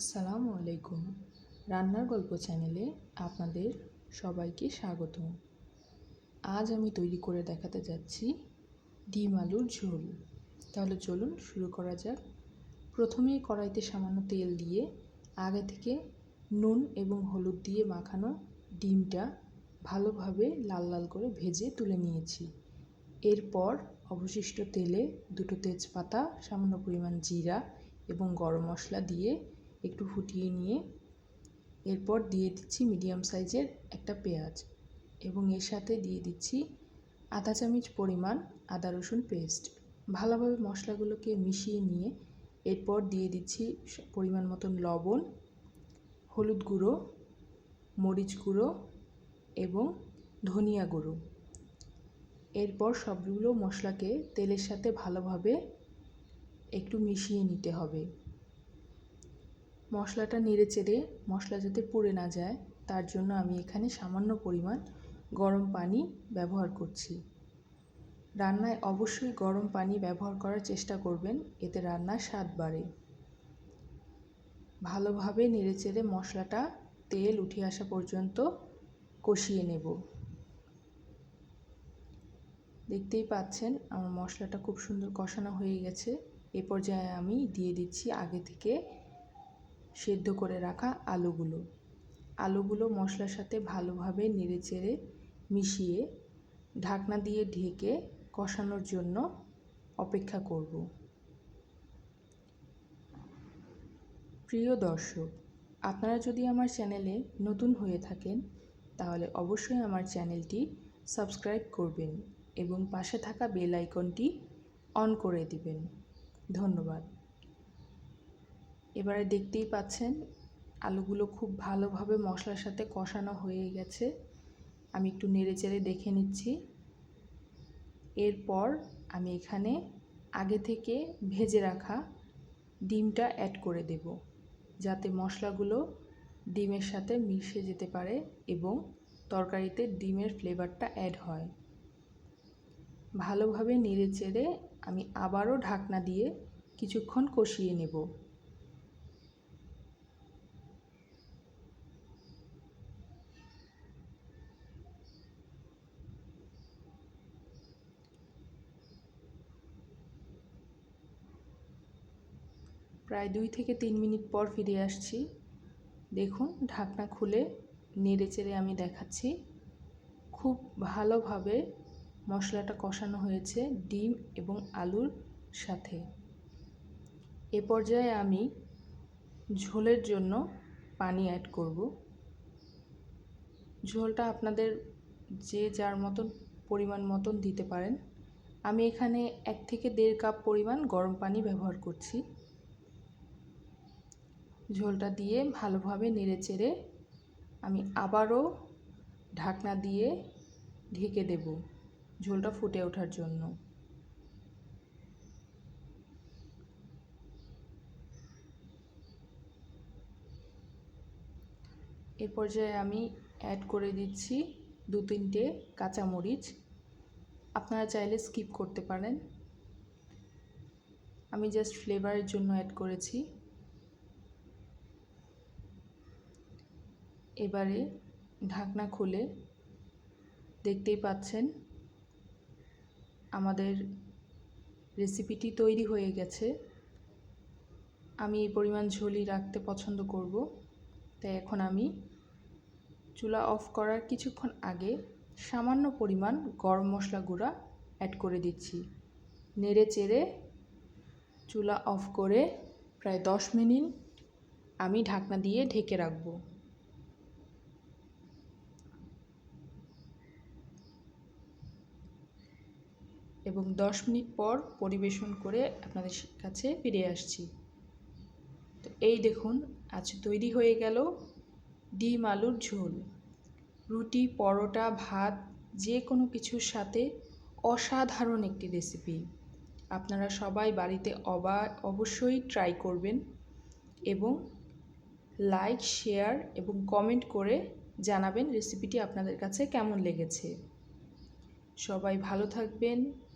আসসালামু আলাইকুম। রান্নার গল্প চ্যানেলে আপনাদের সবাইকে স্বাগত আজ আমি তৈরি করে দেখাতে যাচ্ছি ডিম আলুর ঝোল। তাহলে চলুন শুরু করা যাক। প্রথমেই কড়াইতে সামান্য তেল দিয়ে আগে থেকে নুন এবং হলুদ দিয়ে মাখানো ডিমটা ভালোভাবে লাল লাল করে ভেজে তুলে নিয়েছি। এরপর অবশিষ্ট তেলে দুটো তেজপাতা, সামান্য পরিমাণ জিরা এবং গরম মশলা দিয়ে একটু ফুটিয়ে নিয়ে এরপর দিয়ে দিচ্ছি মিডিয়াম সাইজের একটা পেঁয়াজ এবং এর সাথে দিয়ে দিচ্ছি আধা চামচ পরিমাণ আদা রসুন পেস্ট। ভালোভাবে মশলাগুলোকে মিশিয়ে নিয়ে এরপর দিয়ে দিচ্ছি পরিমাণ মতন লবণ, হলুদ গুঁড়ো, মরিচ গুঁড়ো এবং ধনিয়া গুঁড়ো। এরপর সবগুলো মশলাকে তেলের সাথে ভালোভাবে একটু মিশিয়ে নিতে হবে। মশলাটা নেড়ে চেড়ে মশলা যাতে পুড়ে না যায়, তার জন্য আমি এখানে সামান্য পরিমাণ গরম পানি ব্যবহার করছি। রান্নায় অবশ্যই গরম পানি ব্যবহার করার চেষ্টা করবেন, এতে রান্নার স্বাদ বাড়ে। ভালোভাবে নেড়ে চেড়ে মশলাটা তেল উঠে আসা পর্যন্ত কষিয়ে নেব। দেখতেই পাচ্ছেন, আমার মশলাটা খুব সুন্দর কষানো হয়ে গেছে। এ পর্যায়ে আমি দিয়ে দিচ্ছি আগে থেকে সেদ্ধ করে রাখা আলুগুলো। আলুগুলো মশলার সাথে ভালোভাবে নেড়েচেড়ে মিশিয়ে ঢাকনা দিয়ে ঢেকে কষানোর জন্য অপেক্ষা করব। প্রিয় দর্শক, আপনারা যদি আমার চ্যানেলে নতুন হয়ে থাকেন, তাহলে অবশ্যই আমার চ্যানেলটি সাবস্ক্রাইব করবেন এবং পাশে থাকা বেল আইকনটি অন করে দিবেন। ধন্যবাদ। এবারে দেখতেই পাচ্ছেন, আলুগুলো খুব ভালোভাবে মশলার সাথে কষানো হয়ে গেছে। আমি একটু নেড়ে চেড়ে দেখে নিচ্ছি। এরপর আমি এখানে আগে থেকে ভেজে রাখা ডিমটা অ্যাড করে দেব, যাতে মশলাগুলো ডিমের সাথে মিশে যেতে পারে এবং তরকারিতে ডিমের ফ্লেভারটা অ্যাড হয়। ভালোভাবে নেড়ে চেড়ে আমি আবারও ঢাকনা দিয়ে কিছুক্ষণ কষিয়ে নেব। প্রায় দুই থেকে তিন মিনিট পর ফিরে আসছি। দেখুন, ঢাকনা খুলে নেড়ে চেড়ে আমি দেখাচ্ছি। খুব ভালোভাবে মশলাটা কষানো হয়েছে ডিম এবং আলুর সাথে। এ পর্যায়ে আমি ঝোলের জন্য পানি অ্যাড করব। ঝোলটা আপনাদের যে যার মতন পরিমাণ মতন দিতে পারেন। আমি এখানে এক থেকে দেড় কাপ পরিমাণ গরম পানি ব্যবহার করছি। ঝোলটা দিয়ে ভালোভাবে নেড়ে চেড়ে আমি আবারও ঢাকনা দিয়ে ঢেকে দেব ঝোলটা ফুটে ওঠার জন্য। এ পর্যায়ে আমি অ্যাড করে দিচ্ছি দু তিনটে কাঁচামরিচ। আপনারা চাইলে স্কিপ করতে পারেন। আমি জাস্ট ফ্লেভারের জন্য অ্যাড করেছি। এবারে ঢাকনা খুলে দেখতেই পাচ্ছেন আমাদের রেসিপিটি তৈরি হয়ে গেছে। আমি এই পরিমাণ ঝোলই রাখতে পছন্দ করব। তাই এখন আমি চুলা অফ করার কিছুক্ষণ আগে সামান্য পরিমাণ গরম মশলা গুঁড়া অ্যাড করে দিচ্ছি। নেড়ে চেড়ে চুলা অফ করে প্রায় দশ মিনিট আমি ঢাকনা দিয়ে ঢেকে রাখব। এবং দশ মিনিট পর পরিবেশন করে আপনাদের কাছে ফিরে আসছি। তো এই দেখুন, আজ তৈরি হয়ে গেল ডিম আলুর ঝোল। রুটি, পরোটা, ভাত, যে কোনো কিছুর সাথে অসাধারণ একটি রেসিপি আপনারা সবাই বাড়িতে অবা, অবশ্যই ট্রাই করবেন এবং লাইক শেয়ার এবং কমেন্ট করে জানাবেন রেসিপিটি আপনাদের কাছে কেমন লেগেছে। সবাই ভালো থাকবেন।